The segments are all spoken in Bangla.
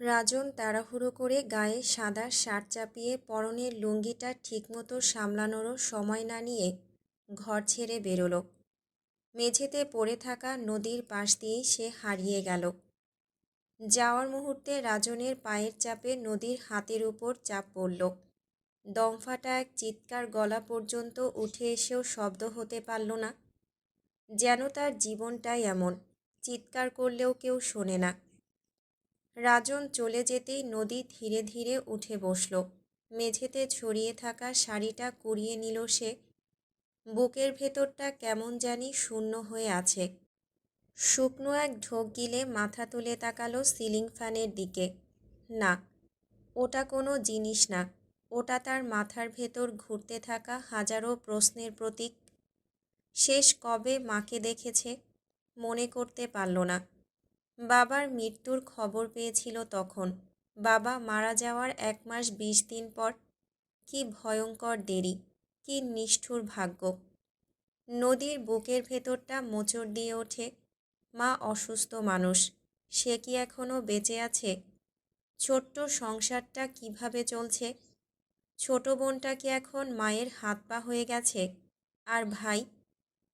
রাজন তাড়াহুড়ো করে গায়ে সাদা শার্ট চাপিয়ে পরনের লুঙ্গিটা ঠিকমতো সামলানোরও সময় না নিয়ে ঘর ছেড়ে বেরোলো। মেঝেতে পড়ে থাকা নদীর পাশ দিয়েই সে হারিয়ে গেল। যাওয়ার মুহূর্তে রাজনের পায়ের চাপে নদীর হাতের উপর চাপ পড়ল। দমফাটা এক চিৎকার গলা পর্যন্ত উঠে এসেও শব্দ হতে পারল না। যেন তার জীবনটাই এমন, চিৎকার করলেও কেউ শোনে না। রাজন চলে যেতেই নদী ধীরে ধীরে উঠে বসল। মেঝেতে ছড়িয়ে থাকা শাড়িটা কুড়িয়ে নিল সে। বুকের ভেতরটা কেমন জানি শূন্য হয়ে আছে। শুকনো এক ঢোক গিলে মাথা তুলে তাকালো সিলিং ফ্যানের দিকে। না, ওটা কোনো জিনিস না। ওটা তার মাথার ভেতর ঘুরতে থাকা হাজারো প্রশ্নের প্রতীক। শেষ কবে মাকে দেখেছে, মনে করতে পারল না। বাবার মৃত্যুর খবর পেয়েছিল তখন। বাবা মারা যাওয়ার এক মাস বিশ দিন পর। কি ভয়ঙ্কর দেরি, কি নিষ্ঠুর ভাগ্য। নদীর বুকের ভেতরটা মোচড় দিয়ে ওঠে। মা অসুস্থ মানুষ, সে কি এখনও বেঁচে আছে? ছোট্ট সংসারটা কীভাবে চলছে? ছোট বোনটা কি এখন মায়ের হাত পা হয়ে গেছে? আর ভাই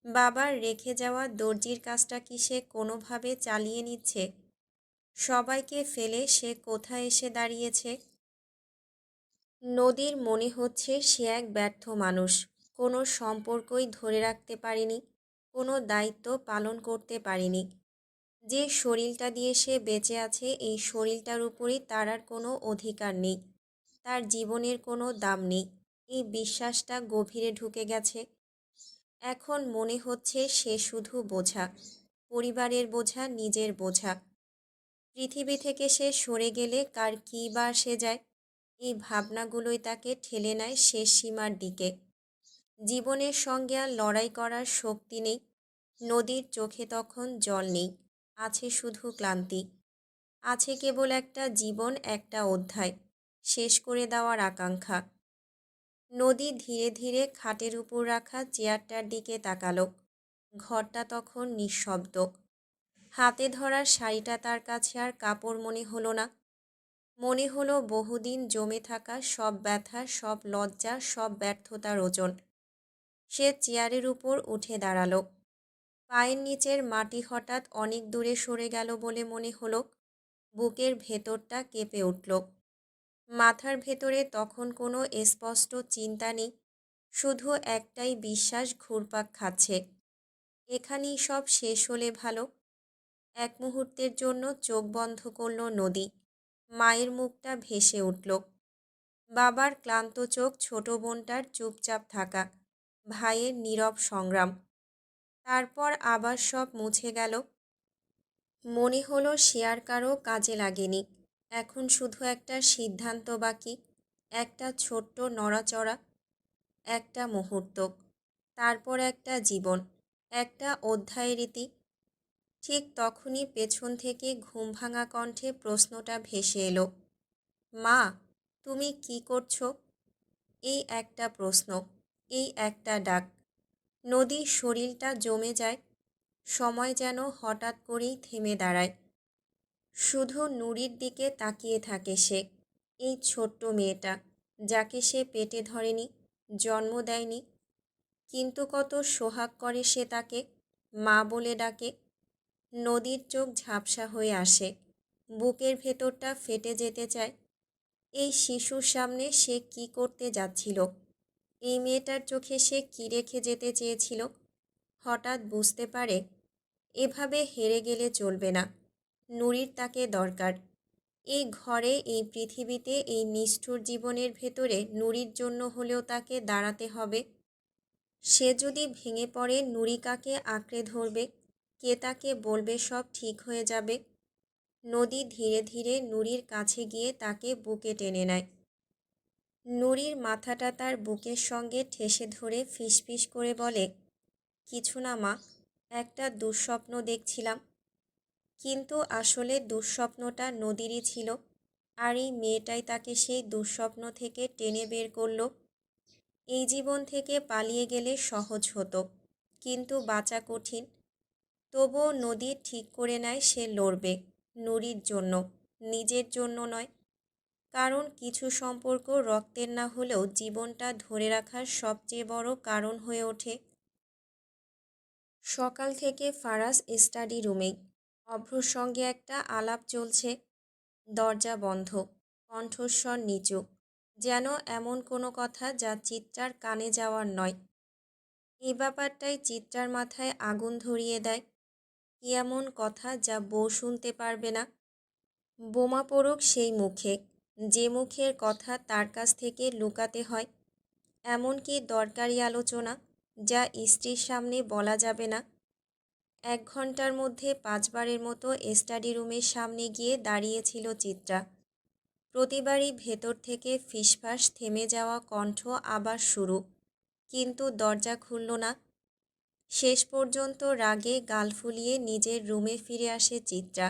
বাবার রেখে যাওয়া দর্জির কাজটা কি সে কোনোভাবে চালিয়ে নিচ্ছে? সবাইকে ফেলে সে কোথায় এসে দাঁড়িয়েছে? নদীর মনে হচ্ছে সে এক ব্যর্থ মানুষ। কোনো সম্পর্কই ধরে রাখতে পারেনি, কোনো দায়িত্ব পালন করতে পারেনি। যে শরীরটা দিয়ে সে বেঁচে আছে, এই শরীরটার উপরই তার আর কোনো অধিকার নেই। তার জীবনের কোনো দাম নেই। এই বিশ্বাসটা গভীরে ঢুকে গেছে। এখন মনে হচ্ছে সে শুধু বোঝা, পরিবারের বোঝা, নিজের বোঝা। পৃথিবী থেকে সে সরে গেলে কার কী বা সে যায়, এই ভাবনাগুলোই তাকে ঠেলে নেয় শেষ সীমার দিকে। জীবনের সঙ্গে আর লড়াই করার শক্তি নেই, নদীর চোখে তখন জল নেই, আছে শুধু ক্লান্তি। আছে কেবল একটা জীবন, একটা অধ্যায়, শেষ করে দেওয়ার আকাঙ্ক্ষা। নদী ধীরে ধীরে খাটের উপর রাখা চেয়ারটার দিকে তাকালো। ঘরটা তখন নিঃশব্দ। হাতে ধরা শাড়িটা তার কাছে আর কাপড় মনে হলো না। মনে হলো বহুদিন জমে থাকা সব ব্যথা, সব লজ্জা, সব ব্যর্থতার ওজন। সে চেয়ারের উপর উঠে দাঁড়াল। পায়ের নিচের মাটি হঠাৎ অনেক দূরে সরে গেল বলে মনে হলো। বুকের ভেতরটা কেঁপে উঠল। মাথার ভেতরে তখন কোনো স্পষ্ট চিন্তা নেই, শুধু একটাই বিশ্বাস ঘুরপাক খাচ্ছে। এখানেই সব শেষ হলে ভালো। এক মুহূর্তের জন্য চোখ বন্ধ করল নদী। মায়ের মুখটা ভেসে উঠল। বাবার ক্লান্ত চোখ ছোট বোনটার চুপচাপ থাকা, ভাইয়ের নীরব সংগ্রাম। তারপর আবার সব মুছে গেল। মনে হলো শেয়ার কারও কাজে লাগেনি। এখন শুধু একটা সিদ্ধান্ত বাকি, একটা ছোট্ট নড়াচড়া, একটা মুহূর্ত, তারপর একটা জীবন, একটা অধ্যায় রীতি। ঠিক তখনই পেছন থেকে ঘুম ভাঙা কণ্ঠে প্রশ্নটা ভেসে এলো, মা, তুমি কি করছ? এই একটা প্রশ্ন, এই একটা ডাক। নদীর শরীরটা জমে যায়, সময় যেন হঠাৎ করেই থেমে দাঁড়ায়। শুধু নুরির দিকে তাকিয়ে থাকে সে, এই ছোট্ট মেয়েটা, যাকে সে পেটে ধরেনি, জন্ম দেয়নি। কিন্তু কত সোহাগ করে সে তাকে, মা বলে ডাকে। নদীর চোখ ঝাপসা হয়ে আসে, বুকের ভেতরটা ফেটে যেতে চায়। এই শিশুর সামনে সে কি করতে যাচ্ছিল? এই মেয়েটার চোখে সে কী রেখে যেতে চেয়েছিল? হঠাৎ বুঝতে পারে, এভাবে হেরে গেলে চলবে না। নুরির তাকে দরকার। এই ঘরে, এই পৃথিবীতে, এই নিষ্ঠুর জীবনের ভেতরে নুরির জন্য হলেও তাকে দাঁড়াতে হবে। সে যদি ভেঙে পড়ে, নুরি কাকে আঁকড়ে ধরবে? কে তাকে বলবে সব ঠিক হয়ে যাবে? নদী ধীরে ধীরে নুরির কাছে গিয়ে তাকে বুকে টেনে নেয়। নুরির মাথাটা তার বুকের সঙ্গে ঠেসে ধরে ফিসফিস করে বলে, কিছু না মা, একটা দুঃস্বপ্ন দেখছিলাম। কিন্তু আসলে দুঃস্বপ্নটা নদীরই ছিল আর এই মেয়েটাই তাকে সেই দুঃস্বপ্ন থেকে টেনে বের করল। এই জীবন থেকে পালিয়ে গেলে সহজ হতো, কিন্তু বাঁচা কঠিন। তবুও নদী ঠিক করে নেয় সে লড়বে, নুরির জন্য, নিজের জন্য নয়। কারণ কিছু সম্পর্ক রক্তের না হলেও জীবনটা ধরে রাখার সবচেয়ে বড় কারণ হয়ে ওঠে। সকাল থেকে ফারাজ স্টাডি রুমেই অভ্রর সঙ্গে একটা আলাপ চলছে। দরজা বন্ধ, কণ্ঠস্বর নিচু, যেন এমন কোনো কথা যা চিত্রার কানে যাওয়ার নয়। এই ব্যাপারটাই চিত্রার মাথায় আগুন ধরিয়ে দেয়। কি এমন কথা যা বউ শুনতে পারবে না? বোমা পড়ুক সেই মুখে, যে মুখের কথা তার কাছ থেকে লুকাতে হয়। এমনকি দরকারি আলোচনা যা স্ত্রীর সামনে বলা যাবে না। এক ঘণ্টার মধ্যে পাঁচবারের মতো স্টাডি রুমের সামনে গিয়ে দাঁড়িয়েছিল চিত্রা। প্রতিবারই ভেতর থেকে ফিসফাস থেমে যাওয়া কণ্ঠ আবার শুরু, কিন্তু দরজা খুলল না। শেষ পর্যন্ত রাগে গাল ফুলিয়ে নিজের রুমে ফিরে আসে চিত্রা।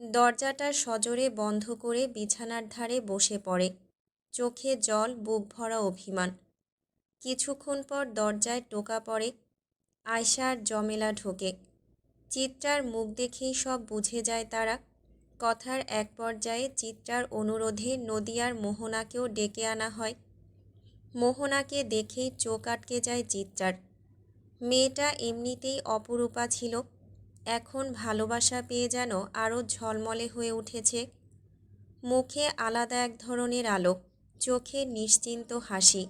দরজাটা সজোরে বন্ধ করে বিছানার ধারে বসে পড়ে, চোখে জল, বুক ভরা অভিমান। কিছুক্ষণ পর দরজায় টোকা পড়ে আয়সা আর জমেলা ঢোকে। চিত্রার মুখ দেখেই সব বুঝে যায় তারা। কথার এক পর্যায়ে চিত্রার অনুরোধে নদিয়ার মোহনাকেও ডেকে আনা হয়। মোহনাকে দেখেই চোখ আটকে যায় চিত্রার। মেয়েটা এমনিতেই অপরূপা ছিল। এখন ভালোবাসা পেয়ে যেন আরও ঝলমলে হয়ে উঠেছে। মুখে আলাদা এক ধরনের আলো, চোখে নিশ্চিন্ত হাসি।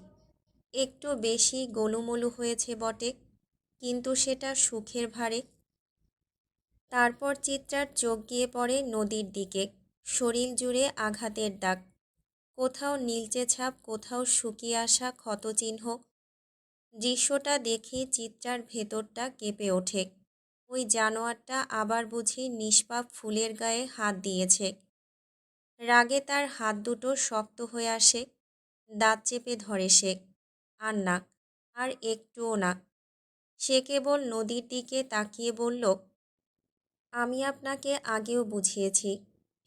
একটু বেশি গোলুমলু হয়েছে বটে। কিন্তু সেটা সুখের ভারে তারপর চিত্রার চোখ গিয়ে পড়ে নদীর দিকে, শরীর জুড়ে আঘাতের দাগ। কোথাও নীলচে ছাপ, কোথাও শুকিয়ে আসা ক্ষতচিহ্ন। দৃশ্যটা দেখে চিত্রার ভেতরটা কেঁপে ওঠে। ওই জানোয়ারটা আবার বুঝি নিষ্পাপ ফুলের গায়ে হাত দিয়েছে। রাগে তার হাত দুটো শক্ত হয়ে আসে, দাঁত চেপে ধরে সে। আর না আর একটুও না সে কেবল নদীর দিকে তাকিয়ে বলল, আমি আপনাকে আগেও বুঝিয়েছি,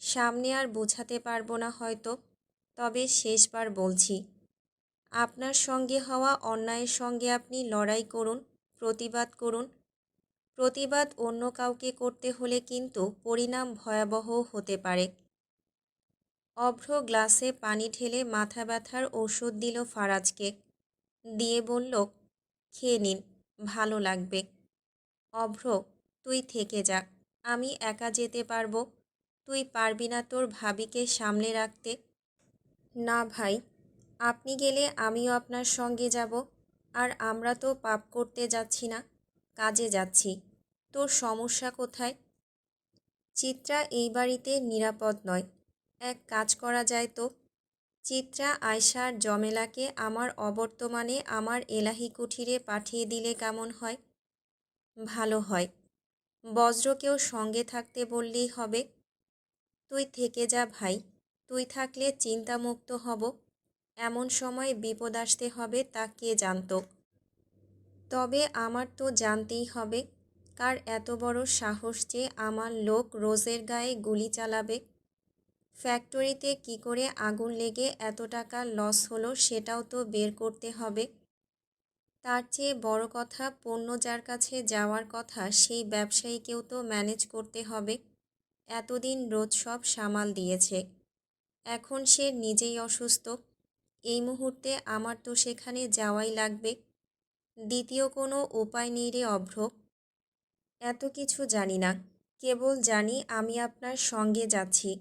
সামনে আর বোঝাতে পারব না হয়তো, তবে শেষবার বলছি। আপনার সঙ্গে হওয়া অন্যায়ের সঙ্গে আপনি লড়াই করুন, প্রতিবাদ করুন। প্রতিবাদ অন্য কাউকে করতে হলে কিন্তু পরিণাম ভয়াবহ হতে পারে। অভ্র গ্লাসে পানি ঢেলে মাথা ব্যথার ওষুধ দিল ফারাজকে। দিয়ে বলল, খেয়ে নিন। ভালো লাগবে। অভ্র, তুই থেকে যা। আমি একা যেতে পারব? তুই পারবি না তোর ভাবিকে সামলে রাখতে? না ভাই, আপনি গেলে আমিও আপনার সঙ্গে যাব। আর আমরা তো পাপ করতে যাচ্ছি না, কাজে যাচ্ছি। তোর সমস্যা কোথায়? চিত্রা এই বাড়িতে নিরাপদ নয়। এক কাজ করা যায় তো? চিত্রা আয়সার জমেলাকে আমার অবর্তমানে আমার এলাহি কুঠিরে পাঠিয়ে দিলে কেমন হয়? ভালো হয়। বজ্রকেও সঙ্গে থাকতে বললেই হবে। তুই থেকে যা ভাই, তুই থাকলে চিন্তামুক্ত হব। এমন সময় বিপদ আসতে হবে তা কে জানত? তবে আমার তো জানতেই হবে, কার এত বড় সাহস যে আমার লোক রোজের গায়ে গুলি চালাবে। ফ্যাক্টরিতে কি করে আগুন লেগে এত টাকা লস হলো সেটাও তো বের করতে হবে। তার চেয়ে বড় কথা পণ্য যার কাছে যাওয়ার কথা সেই ব্যবসায়ীকেও তো ম্যানেজ করতে হবে। এতদিন রোজ সব সামাল দিয়েছে। এখন সে নিজেই অসুস্থ। এই মুহূর্তে আমার তো সেখানে যাওয়াই লাগবে। দ্বিতীয় কোনো উপায় নেই রে অভ্র। এত কিছু জানি না। কেবল জানি আমি আপনার সঙ্গে যাচ্ছি।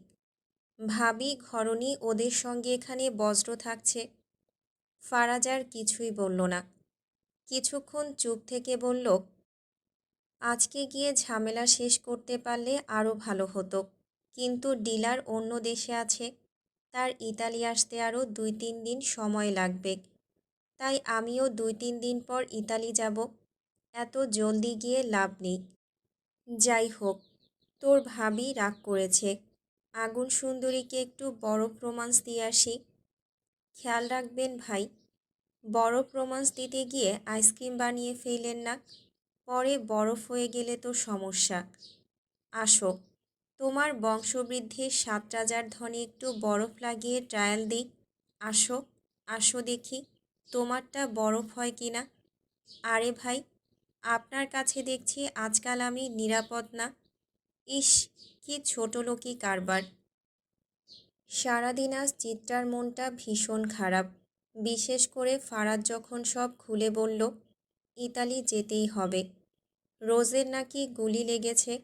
ভাবি, ঘরণী ওদের সঙ্গে এখানে বজ্র থাকছে। ফারাজার কিছুই বলল না। কিছুক্ষণ চুপ থেকে বলল, আজকে গিয়ে ঝামেলা শেষ করতে পারলে আরও ভালো হতো। কিন্তু ডিলার অন্য দেশে আছে। তার ইতালি আসতে আরও দুই তিন দিন সময় লাগবে। তাই আমিও দুই তিন দিন পর ইতালি যাব। এত জলদি গিয়ে লাভ নেই। যাই হোক, তোর ভাবি রাগ করেছে। আগুন সুন্দরীকে একটু বড় প্রমাণস দিয়ে আসি। খেয়াল রাখবেন ভাই, বড় রোমান্স দিতে গিয়ে আইসক্রিম বানিয়ে ফেললেন না, পরে বরফ হয়ে গেলে তো সমস্যা। আসো, তোমার বংশবৃদ্ধির সাত রাজার ধনে একটু বরফ লাগিয়ে ট্রায়াল দিই। আসো আসো দেখি, তোমারটা বরফ হয় কি না? আরে ভাই, আপনার কাছে দেখছি আজকাল আমি নিরাপদ না। ইস কি ছোট লোকই কারবার। সারাদিন আজ চিত্রার মনটা ভীষণ খারাপ। বিশেষ করে ফারাদ যখন সব খুলে বলল, ইতালি যেতেই হবে। রোজের নাকি গুলি লেগেছে?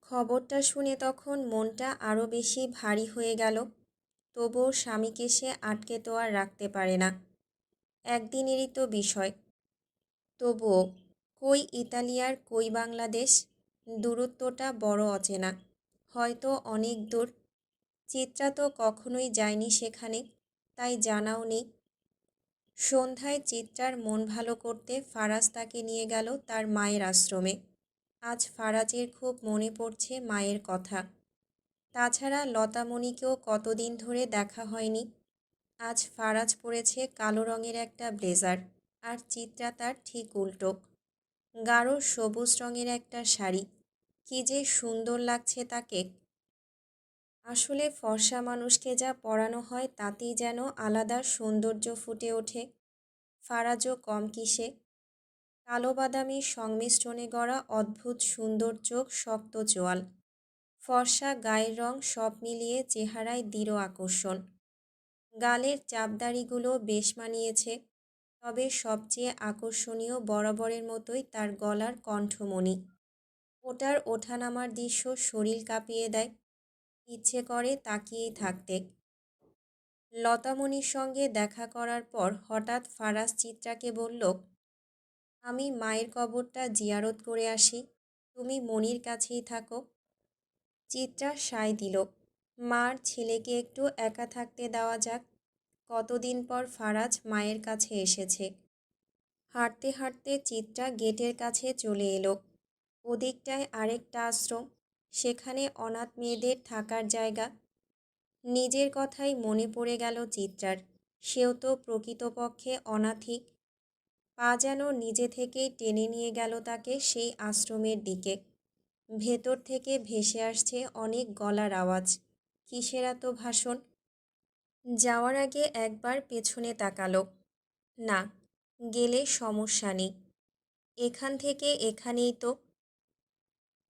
খবরটা শুনে তখন মনটা আরও বেশি ভারী হয়ে গেল। তবুও স্বামীকে সে আটকে তো আর রাখতে পারে না। একদিনেরই তো বিষয়। তবুও, কই ইতালিয়ার কই বাংলাদেশ? দূরত্বটা বড় অচেনা। হয়তো অনেক দূর। চিত্রা তো কখনোই যায়নি সেখানে, তাই জানাও নেই। সন্ধ্যায় চিত্রার মন ভালো করতে ফারাজ তাকে নিয়ে গেল তার মায়ের আশ্রমে। আজ ফারাজের খুব মনে পড়ছে মায়ের কথা। তাছাড়া লতামণিকেও কতদিন ধরে দেখা হয়নি। আজ ফারাজ পরেছে কালো রঙের একটা ব্লেজার, আর চিত্রা তার ঠিক উল্টো। গাঢ় সবুজ রঙের একটা শাড়ি। কি যে সুন্দর লাগছে তাকে। আসলে ফর্সা মানুষকে যা পরানো হয় তাতেই যেন আলাদা সৌন্দর্য ফুটে ওঠে। ফারাজও কম কিসে। কালো বাদামি সংমিশ্রণে গড়া অদ্ভুত সুন্দর চোখ, শক্ত চোয়াল। ফর্সা গায়ের রং সব মিলিয়ে চেহারায় দৃঢ় আকর্ষণ। গালের চাপদাড়িগুলো বেশ মানিয়েছে, তবে সবচেয়ে আকর্ষণীয় বরাবরের মতোই তার গলার কণ্ঠমণি। ওটার ওঠানামার দৃশ্য শরীর কাঁপিয়ে দেয়, ইচ্ছে করে তাকিয়েই থাকতে। লতামণির সঙ্গে দেখা করার পর হঠাৎ ফারাজ চিত্রাকে বলল, আমি মায়ের কবরটা জিয়ারত করে আসি, তুমি মনির কাছেই থাকো। চিত্রা সায় দিল, মার ছেলেকে একটু একা থাকতে দেওয়া যাক, কতদিন পর ফারাজ মায়ের কাছে এসেছে। হাঁটতে হাঁটতে চিত্রা গেটের কাছে চলে এলো। ওদিকটায় আরেকটা আশ্রম। সেখানে অনাথ মেয়েদের থাকার জায়গা। নিজের কথাই মনে পড়ে গেল চিত্রার। সেও তো প্রকৃতপক্ষে অনাথিক পা যেন নিজে থেকেই টেনে নিয়ে গেল তাকে সেই আশ্রমের দিকে। ভেতর থেকে ভেসে আসছে অনেক গলার আওয়াজ। কিসের এত ভাষণ? যাওয়ার আগে একবার পেছনে তাকালো। না, গেলে সমস্যা নেই। এখান থেকে এখানেই তো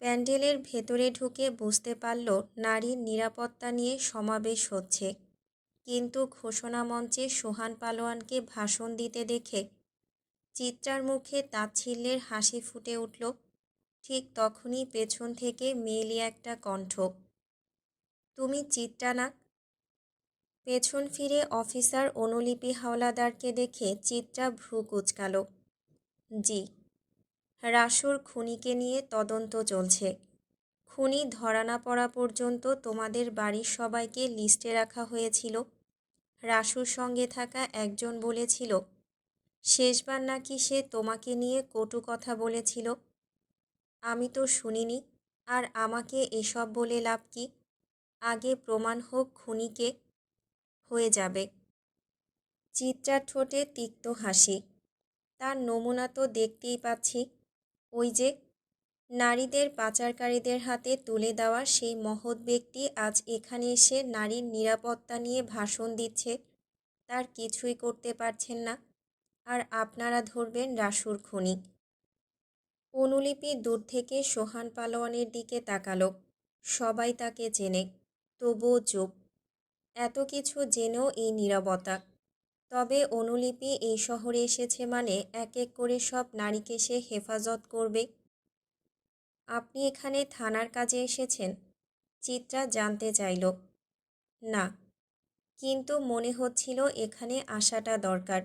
প্যান্ডেলের ভেতরে ঢুকে বুঝতে পারল নারীর নিরাপত্তা নিয়ে সমাবেশ হচ্ছে। কিন্তু ঘোষণা মঞ্চে সোহান পালোয়ানকে ভাষণ দিতে দেখে চিত্রার মুখে তাচ্ছিল্যের হাসি ফুটে উঠল। ঠিক তখনই পেছন থেকে মেয়েলি একটা কণ্ঠ, তুমি চিত্রা না পেছন ফিরে অফিসার অনুলিপি হাওলাদারকে দেখে চিত্রা ভ্রু কুচকাল, জি। রাসুর খুনিকে নিয়ে তদন্ত চলছে। খুনি ধরা না পড়া পর্যন্ত তোমাদের বাড়ির সবাইকে লিস্টে রাখা হয়েছিল। রাসুর সঙ্গে থাকা একজন বলেছিল, শেষবার নাকি সে তোমাকে নিয়ে কটু কথা বলেছিল। আমি তো শুনিনি, আর আমাকে এসব বলে লাভ কি? আগে প্রমাণ হোক খুনিকে, হয়ে যাবে। চিত্রার ঠোঁটে তিক্ত হাসি। তার নমুনা তো দেখতেই পাচ্ছি। ওই যে নারীদের পাচারকারীদের হাতে তুলে দেওয়া সেই মহৎ ব্যক্তি আজ এখানে এসে নারীর নিরাপত্তা নিয়ে ভাষণ দিচ্ছে। তার কিছুই করতে পারছেন না। আর আপনারা ধরবেন রাসুর খনি। অনুলিপি দূর থেকে সোহান পালোয়ানের দিকে তাকালো। সবাই তাকে চেনে, তবুও চুপ। এত কিছু জেনেও এই নীরবতা তবে অনুলিপি এই শহরে এসেছে মানে এক এক করে সব নারীকে সে হেফাজত করবে। আপনি এখানে থানার কাজে এসেছেন? চিত্রা জানতে চাইল। না। কিন্তু মনে হচ্ছিল এখানে আসাটা দরকার।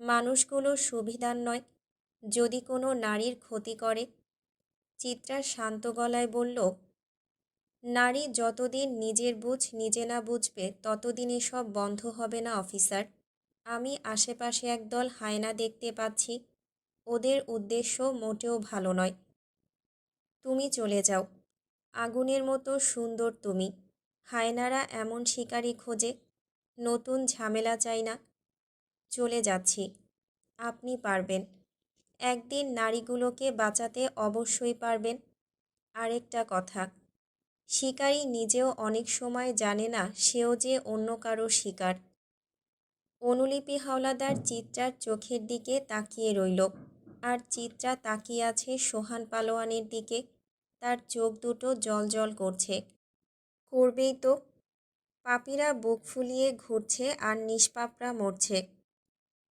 মানুষগুলো সুবিধার নয়। যদি কোনো নারীর ক্ষতি করে? চিত্রা শান্ত গলায় বলল, নারী যতদিন নিজের বুঝ নিজে না বুঝবে, ততদিন এসব বন্ধ হবে না, অফিসার। আমি আশেপাশে একদল হায়না দেখতে পাচ্ছি। ওদের উদ্দেশ্য মোটেও ভালো নয়। তুমি চলে যাও। আগুনের মতো সুন্দর তুমি। হায়নারা এমন শিকারি খোঁজে। নতুন ঝামেলা চাই না। চলে যাচ্ছি। আপনি পারবেন। একদিন নারীগুলোকে বাঁচাতে অবশ্যই পারবেন। আরেকটা কথা। শিকারী নিজেও অনেক সময় জানে না সেও যে অন্য কারও শিকার। অনুলিপি হাওলাদার চিত্রার চোখের দিকে তাকিয়ে রইল। আর চিত্রা তাকিয়ে আছে সোহান পালোয়ানের দিকে। তার চোখ দুটো জল করছে। করবেই তো। পাপীরা বুক ফুলিয়ে ঘুরছে আর নিষ্পাপরা মরছে।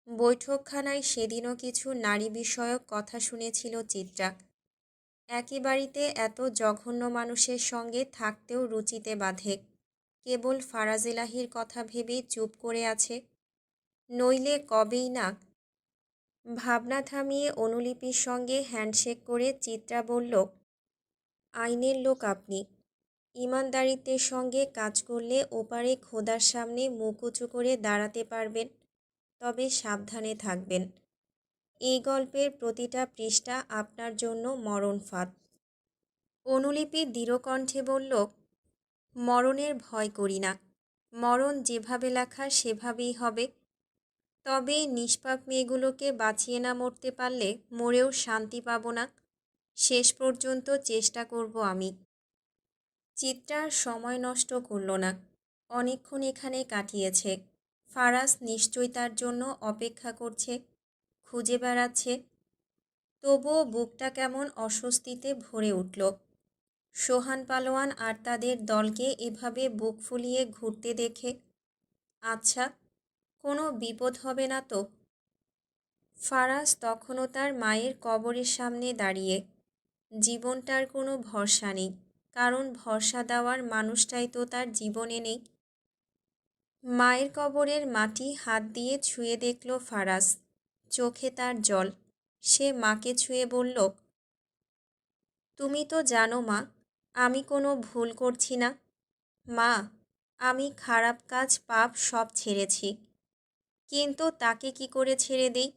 বৈঠকখানায় সেদিনও কিছু নারী বিষয়ক কথা শুনেছিল চিত্রা। একই বাড়িতে এত জঘন্য মানুষের সঙ্গে থাকতেও রুচিতে বাধে। কেবল ফারাজিলাহির কথা ভেবেই চুপ করে আছে। নইলে কবেই না। ভাবনা থামিয়ে অনুলিপির সঙ্গে হ্যান্ডশেক করে চিত্রা বলল, আইনের লোক আপনি। ইমানদারিত্বের সঙ্গে কাজ করলে ওপারে খোদার সামনে মুখ উঁচু করে দাঁড়াতে পারবেন, তবে সাবধানে থাকবেন। এই গল্পের প্রতিটা পৃষ্ঠা আপনার জন্য মরণ ফাঁদ। অনুলিপি দৃঢ়কণ্ঠে বলল, মরণের ভয় করি না। মরণ যেভাবে লেখা সেভাবেই হবে। তবে নিষ্পাপ মেয়েগুলোকে বাঁচিয়ে না মরতে পারলে মরেও শান্তি পাব না। শেষ পর্যন্ত চেষ্টা করব আমি। চিত্রা সময় নষ্ট করল না। অনেকক্ষণ এখানে কাটিয়েছে। ফারাস নিশ্চয়ই তার জন্য অপেক্ষা করছে, খুঁজে বেড়াচ্ছে। তবুও বুকটা কেমন অস্বস্তিতে ভরে উঠল। সোহান পালোয়ান আর তাদের দলকে এভাবে বুক ফুলিয়ে ঘুরতে দেখে আচ্ছা কোনো বিপদ হবে না তো? ফারাজ তখনও তার মায়ের কবরের সামনে দাঁড়িয়ে। জীবনটার কোনো ভরসা নেই, কারণ ভরসা দেওয়ার মানুষটাই তো তার জীবনে নেই। মায়ের কবরের মাটি হাত দিয়ে ছুঁয়ে দেখল ফারাজ, চোখে তার জল। সে মাকে ছুঁয়ে বলল, তুমি তো জানো মা, আমি কোনো ভুল করছি না। মা, আমি খারাপ কাজ, পাপ সব ছেড়েছি। কিন্তু তাকে কি করে ছেড়ে দেই?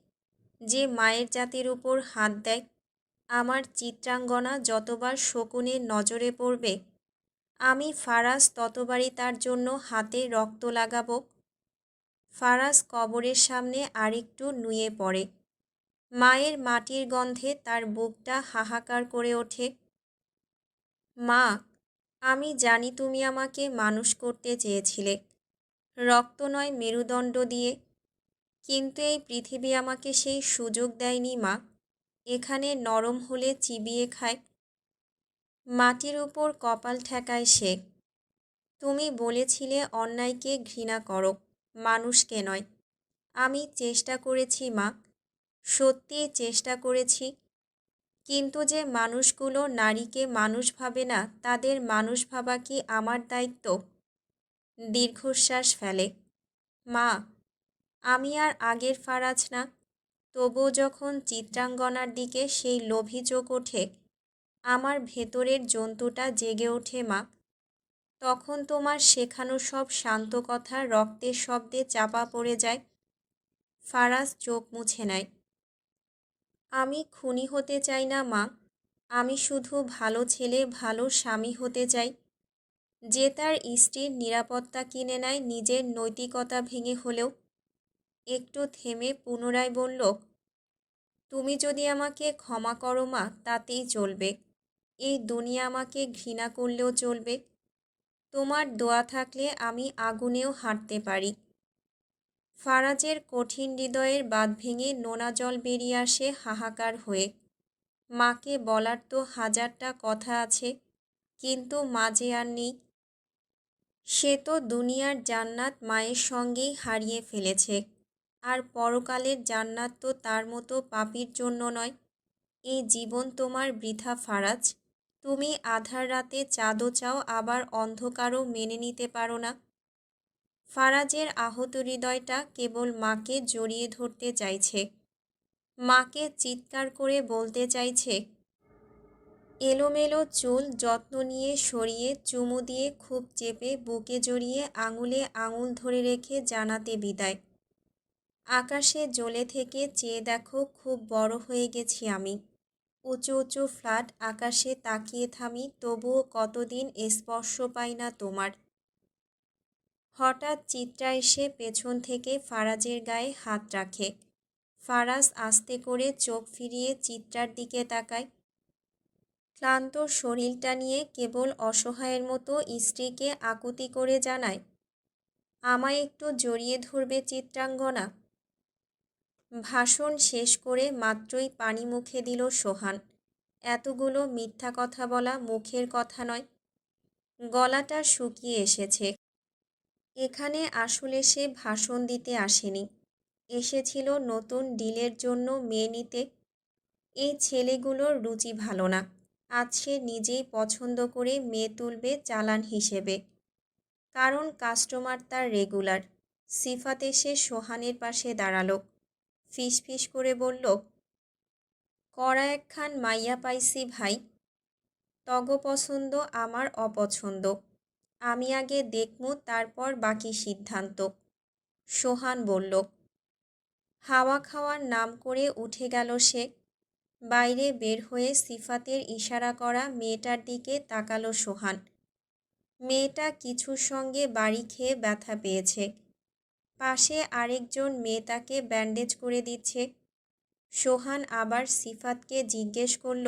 যে মায়ের জাতির উপর হাত দেয়, আমার চিত্রাঙ্গনা যতবার শকুনের নজরে পড়বে, আমি ফারাজ ততবারই তার জন্য হাতে রক্ত লাগাবো। ফারাজ কবরের সামনে আরেকটু নুয়ে পড়ে। মায়ের মাটির গন্ধে তার বুকটা হাহাকার করে ওঠে। মা, আমি জানি তুমি আমাকে মানুষ করতে চেয়েছিলে। রক্ত নয় মেরুদণ্ড দিয়ে কিন্তু এই পৃথিবী আমাকে সেই সুযোগ দেয়নি, মা। এখানে নরম হলে চিবিয়ে খায়। মাটির উপর কপাল ঠেকায় সে। তুমি বলেছিলে অন্যায়কে ঘৃণা করো, মানুষকে নয়। আমি চেষ্টা করেছি, মা। সত্যি চেষ্টা করেছি। কিন্তু যে মানুষগুলো নারীকে মানুষ ভাবে না, তাদের মানুষ ভাবা কি আমার দায়িত্ব? দীর্ঘশ্বাস ফেলে। মা আমি আর আগের ফারাজ না। তবুও যখন চিত্রাঙ্গনার দিকে সেই লোভী চোখ ওঠে, আমার ভেতরের জন্তুটা জেগে ওঠে মা। তখন তোমার শেখানো সব শান্ত কথা রক্তের শব্দে চাপা পড়ে যায়। ফারাজ চোখ মুছে নেয়। আমি খুনি হতে চাই না মা। আমি শুধু ভালো ছেলে, ভালো স্বামী হতে চাই। যে তার স্ত্রীর নিরাপত্তা কিনে নেয়, নিজের নৈতিকতা ভেঙে হলেও একটু থেমে পুনরায় বলল, তুমি যদি আমাকে ক্ষমা করো মা, তাতেই চলবে। এই দুনিয়া আমাকে ঘৃণা করলেও চলবে। তোমার দোয়া থাকলে আমি আগুনেও হাঁটতে পারি ফারাজের কঠিন হৃদয়ের বাঁধ ভেঙে নোনা জল বেরিয়ে আসে হাহাকার হয়ে। মাকে বলার তো হাজারটা কথা আছে, কিন্তু মাঝে আর নেই, সে তো দুনিয়ার জান্নাত মায়ের সঙ্গেই হারিয়ে ফেলেছে। আর পরকালের জান্নাত তো তার মতো পাপির জন্য নয়। এই জীবন তোমার বৃথা ফারাজ। তুমি আধার রাতে চাঁদও চাও, আবার অন্ধকারও মেনে নিতে পারো না। ফারাজের আহত হৃদয়টা কেবল মাকে জড়িয়ে ধরতে চাইছে। মাকে চিৎকার করে বলতে চাইছে, এলোমেলো চুল যত্ন নিয়ে সরিয়ে চুমু দিয়ে খুব চেপে বুকে জড়িয়ে আঙুলে আঙুল ধরে রেখে জানাতে বিদায়। আকাশে জ্বলে থেকে চেয়ে দেখো খুব বড় হয়ে গেছি আমি। উঁচু উঁচু ফ্ল্যাট আকাশে তাকিয়ে থামি, তবুও কতদিন স্পর্শ পাই না তোমার। হঠাৎ চিত্রা এসে পেছন থেকে ফারাজের গায়ে হাত রাখে। ফারাজ আস্তে করে চোখ ফিরিয়ে চিত্রার দিকে তাকায়। ক্লান্ত শরীরটা নিয়ে কেবল অসহায়ের মতো স্ত্রীকে আকুতি করে জানায়, আমায় একটু জড়িয়ে ধরবে চিত্রাঙ্গনা। ভাষণ শেষ করে মাত্রই পানি মুখে দিল সোহান। এতগুলো মিথ্যা কথা বলা মুখের কথা নয়, গলাটা শুকিয়ে এসেছে। এখানে আসলে সে ভাষণ দিতে আসেনি। এসেছিল নতুন ডিলের জন্য মেয়ে নিতে। এই ছেলেগুলোর রুচি ভালো না। আজ সে নিজেই পছন্দ করে মেয়ে তুলবে চালান হিসেবে। কারণ কাস্টমার তার রেগুলার। সিফাতে সে সোহানের পাশে দাঁড়াল। ফিস ফিস করে বলল, কড়া একখান মাইয়া পাইছি ভাই। তগ পছন্দ আমার অপছন্দ। আমি আগে দেখমু, তারপর বাকি সিদ্ধান্ত। সোহান বলল, হাওয়া খাওয়ার নাম করে উঠে গেল সে। বাইরে বের হয়ে সিফাতের ইশারা করা মেয়েটার দিকে তাকালো সোহান। মেয়েটা কিছুর সঙ্গে বাড়ি খেয়ে ব্যথা পেয়েছে। পাশে আরেকজন মেয়ে তাকে ব্যান্ডেজ করে দিচ্ছে। সোহান আবার সিফাতকে জিজ্ঞেস করল,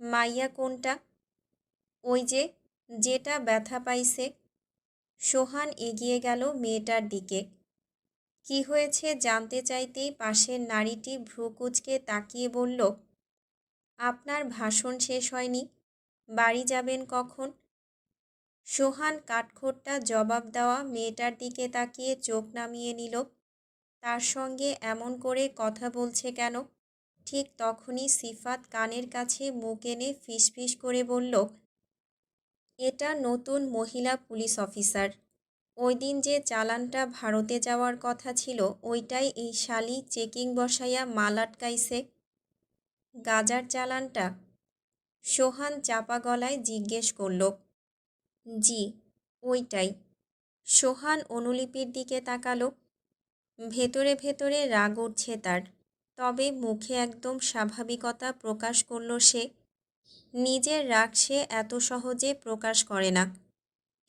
মাইয়া কোনটা? ওই যে, যেটা ব্যথা পাইছে। সোহান এগিয়ে গেল মেয়েটার দিকে। কি হয়েছে জানতে চাইতেই পাশের নারীটি ভ্রুকুচকে তাকিয়ে বলল, আপনার ভাষণ শেষ হয়নি, বাড়ি যাবেন কখন সোহান কাঠখোট্টা জবাব দেওয়া মেয়েটার দিকে তাকিয়ে চোখ নামিয়ে নিল। তার সঙ্গে এমন করে কথা বলছে কেন? ঠিক তখনই সিফাত কানের কাছে মুখ এনে ফিসফিস করে বলল, এটা নতুন মহিলা পুলিশ অফিসার। ওই দিন যে চালানটা ভারতে যাওয়ার কথা ছিল, ওইটাই এই শালি চেকিং বসাইয়া মাল আটকাইছে। গাজার চালানটা? সোহান চাপা গলায় জিজ্ঞেস করল জি, ওইটাই। সোহান অনুলিপির দিকে তাকালো। ভেতরে ভেতরে রাগ উঠছে তার। তবে মুখে একদম স্বাভাবিকতা প্রকাশ করল সে। নিজের রাগ সে এত সহজে প্রকাশ করে না।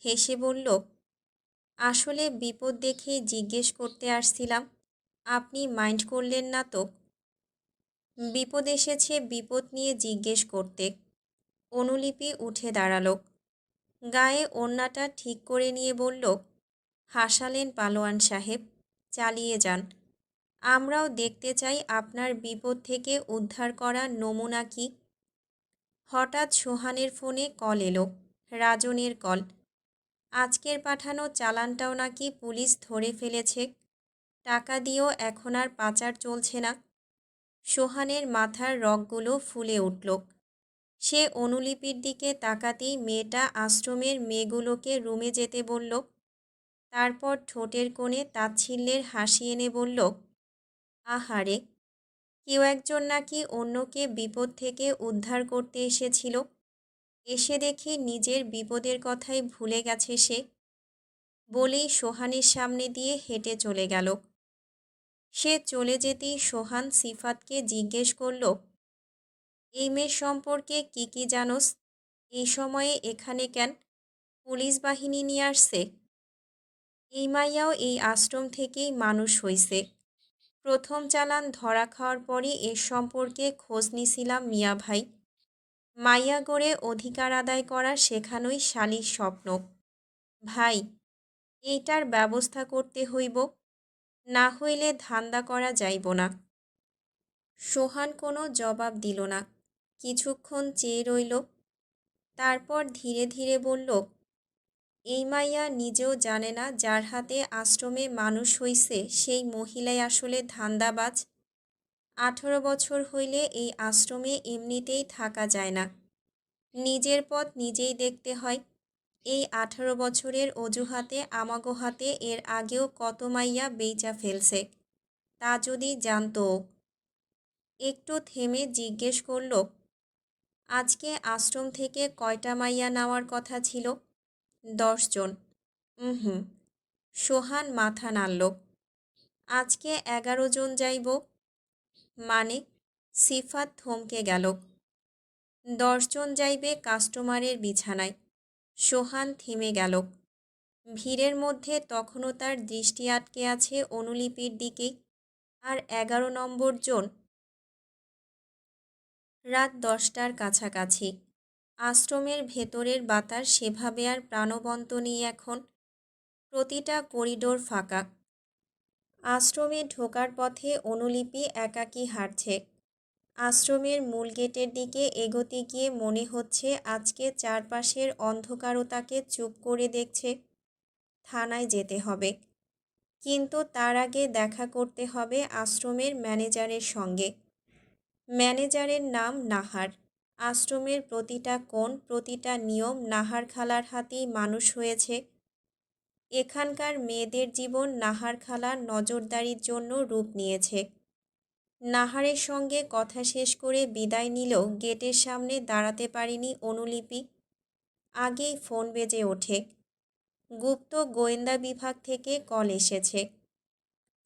হেসে বলল, আসলে বিপদ দেখে জিজ্ঞেস করতে আসছিলাম। আপনি মাইন্ড করলেন না তো? বিপদ এসেছে বিপদ নিয়ে জিজ্ঞেস করতে। অনুলিপি উঠে দাঁড়াল। গায়ে ওড়নাটা ঠিক করে নিয়ে বলল, হাসালেন পালোয়ান সাহেব, চালিয়ে যান। আমরাও দেখতে চাই আপনার বিপদ থেকে উদ্ধার করা নমুনা কি। হঠাৎ সোহানের ফোনে কল এলো, রাজনের কল। আজকের পাঠানো চালানটাও নাকি পুলিশ ধরে ফেলেছে। টাকা দিয়েও এখন আর পাচার চলছে না। সোহানের মাথার রগগুলো ফুলে উঠল। সে অনুলিপির দিকে তাকাতেই মেয়েটা আশ্রমের মেয়েগুলোকে রুমে যেতে বলল। তারপর ঠোঁটের কোণে তাচ্ছিল্যের হাসি এনে বলল, আহারে, কেউ একজন নাকি অন্যকে বিপদ থেকে উদ্ধার করতে এসেছিল। এসে দেখে নিজের বিপদের কথাই ভুলে গেছে সে। বলেই সোহানের সামনে দিয়ে হেঁটে চলে গেল। সে চলে যেতেই সোহান সিফাতকে জিজ্ঞেস করল এই মেয়ের সম্পর্কে কি কি জানোস? এই সময়ে এখানে কেন? পুলিশ বাহিনী নিয়ে আসছে? এই মাইয়াও এই আশ্রম থেকেই মানুষ হইছে। প্রথম চালান ধরা খাওয়ার পরই এ সম্পর্কে খোঁজ নিছিলাম মিয়া ভাই। মাইয়া গড়ে অধিকার আদায় করা শেখানোই শালির স্বপ্ন। ভাই, এইটার ব্যবস্থা করতে হইব, না হইলে ধান্দা করা যাইব না। সোহান কোনো জবাব দিল না। কিছুক্ষণ চেয়ে রইল। তারপর ধীরে ধীরে বলল, এই মাইয়া নিজেও জানে না যার হাতে আশ্রমে মানুষ হইছে, সেই মহিলাই আসলে ধান্দাবাজ। আঠেরো বছর হইলে এই আশ্রমে এমনিতেই থাকা যায় না। নিজের পথ নিজেই দেখতে হয়। এই আঠারো বছরের অজুহাতে আমাগো হাতে এর আগেও কত মাইয়া বেচা ফেলছে, তা যদি জানতো একটু থেমে জিজ্ঞেস করল আজকে আশ্রম থেকে কয়টা মাইয়া নেওয়ার কথা ছিল? দশজন হুম সোহান মাথা নাড়ল। আজকে এগারো জন যাইব। মানে সিফাত থমকে গেল। দশজন যাইবে কাস্টমারের বিছানায়। সোহান থেমে গেল। ভিড়ের মধ্যে তখনও তার দৃষ্টি আটকে আছে অনুলিপির দিকেই। আর এগারো নম্বর জন রাত দশটার কাছাকাছি। আশ্রমের ভেতরের বাতাস সেভাবে আর প্রাণবন্ত নেই এখন। প্রতিটা করিডোর ফাঁকা। আশ্রমে ঢোকার পথে অনুলিপি একাকী হাঁটছে। আশ্রমের মূল গেটের দিকে এগোতে গিয়ে মনে হচ্ছে আজকে চারপাশের অন্ধকারতাকে চুপ করে দেখছে। থানায় যেতে হবে। কিন্তু তার আগে দেখা করতে হবে আশ্রমের ম্যানেজারের সঙ্গে। ম্যানেজারের নাম নাহার। আশ্রমের প্রতিটা কোণ, প্রতিটা নিয়ম নাহার খালার হাতেই মানুষ হয়েছে। এখানকার মেয়েদের জীবন নাহার খালার নজরদারির জন্য রূপ নিয়েছে। নাহারের সঙ্গে কথা শেষ করে বিদায় নিলেও গেটের সামনে দাঁড়াতে পারিনি অনুলিপি। আগেই ফোন বেজে ওঠে। গুপ্ত গোয়েন্দা বিভাগ থেকে কল এসেছে।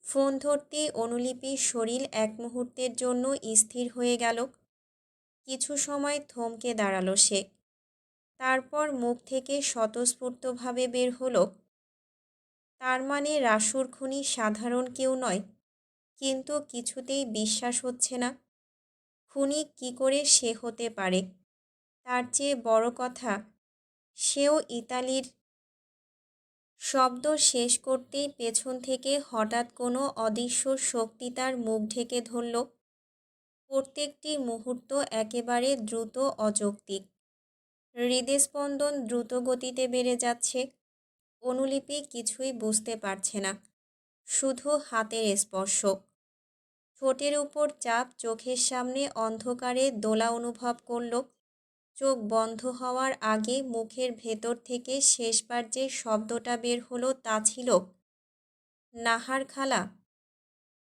ফোন ধরতেই অনুলিপির শরীর এক মুহূর্তের জন্য স্থির হয়ে গেল। কিছু সময় থমকে দাঁড়াল সে। তারপর মুখ থেকে স্বতঃস্ফূর্তভাবে বের হলো। তার মানে রাসুর খুনি সাধারণ কেউ নয়, কিন্তু কিছুতেই বিশ্বাস হচ্ছে না। খুনি কি করে সে হতে পারে? তার চেয়ে বড় কথা, সেও ইতালির শব্দ শেষ করতেই পেছন থেকে হঠাৎ কোনো অদৃশ্য শক্তি তার মুখ ঢেকে ধরল। প্রত্যেকটি মুহূর্ত একেবারে দ্রুত অযৌক্তিক। হৃদস্পন্দন দ্রুত গতিতে বেড়ে যাচ্ছে। অনুলিপি কিছুই বুঝতে পারছে না। শুধু হাতের স্পর্শ। ঠোঁটের উপর চাপ চোখের সামনে অন্ধকারে দোলা অনুভব করল। চোখ বন্ধ হওয়ার আগে মুখের ভেতর থেকে শেষবার যে শব্দটা বের হলো তা ছিল, নাহার খালা।